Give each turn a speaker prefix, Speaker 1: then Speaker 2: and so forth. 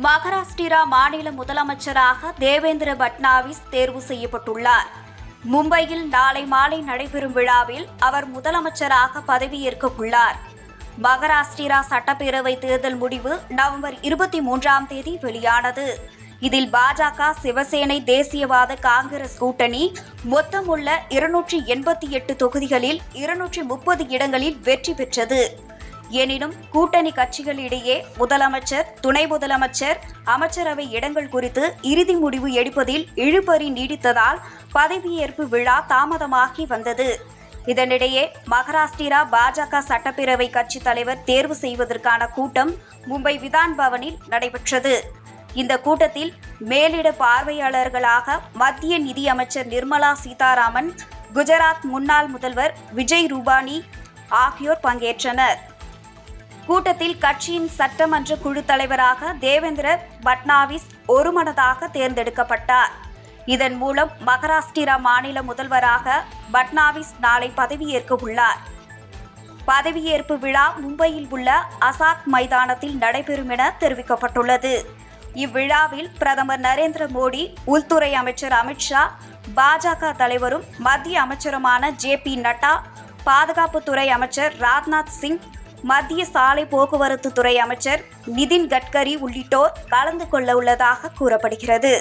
Speaker 1: மகாராஷ்டிரா மாநில முதலமைச்சராக தேவேந்திர பட்னாவிஸ் தேர்வு செய்யப்பட்டுள்ளார். மும்பையில் நாளை மாலை நடைபெறும் விழாவில் அவர் முதலமைச்சராக பதவியேற்க உள்ளார் மகாராஷ்டிரா சட்டப்பேரவை தேர்தல் முடிவு நவம்பர் இருபத்தி மூன்றாம் தேதி வெளியானது. இதில் பாஜக சிவசேனை தேசியவாத காங்கிரஸ் கூட்டணி மொத்தமுள்ள இருநூற்றி எண்பத்தி எட்டு தொகுதிகளில் இருநூற்றி முப்பது இடங்களில் வெற்றி பெற்றது. எனினும் கூட்டணி கட்சிகளிடையே முதலமைச்சர் துணை முதலமைச்சர் அமைச்சரவை இடங்கள் குறித்து இறுதி முடிவு எடுப்பதில் இழுபறி நீடித்ததால் பதவியேற்பு விழா தாமதமாகி வந்தது. இதனிடையே மகாராஷ்டிரா பாஜக சட்டப்பேரவை கட்சி தலைவர் தேர்வு செய்வதற்கான கூட்டம் மும்பை விதான் பவனில் நடைபெற்றது. இந்த கூட்டத்தில் மேலிட பார்வையாளர்களாக மத்திய நிதியமைச்சர் நிர்மலா சீதாராமன் குஜராத் முன்னாள் முதல்வர் விஜய் ரூபானி ஆகியோர் பங்கேற்றனர். கூட்டத்தில் கட்சியின் சட்டமன்ற குழு தலைவராக தேவேந்திர பட்னாவிஸ் ஒருமனதாக தேர்ந்தெடுக்கப்பட்டார். இதன் மூலம் மகாராஷ்டிரா மாநில முதல்வராக பட்னாவிஸ் நாளை பதவியேற்க உள்ளார். பதவியேற்பு விழா மும்பையில் உள்ள அசாத் மைதானத்தில் நடைபெறும் என தெரிவிக்கப்பட்டுள்ளது. இவ்விழாவில் பிரதமர் நரேந்திர மோடி உள்துறை அமைச்சர் அமித்ஷா பாஜக தலைவரும் மத்திய அமைச்சருமான ஜே பி நட்டா பாதுகாப்புத்துறை அமைச்சர் ராஜ்நாத் சிங் மத்திய சாலை போக்குவரத்து துறை அமைச்சர் நிதின் கட்கரி உள்ளிட்டோர் கலந்து கொள்ள உள்ளதாக கூறப்படுகிறது.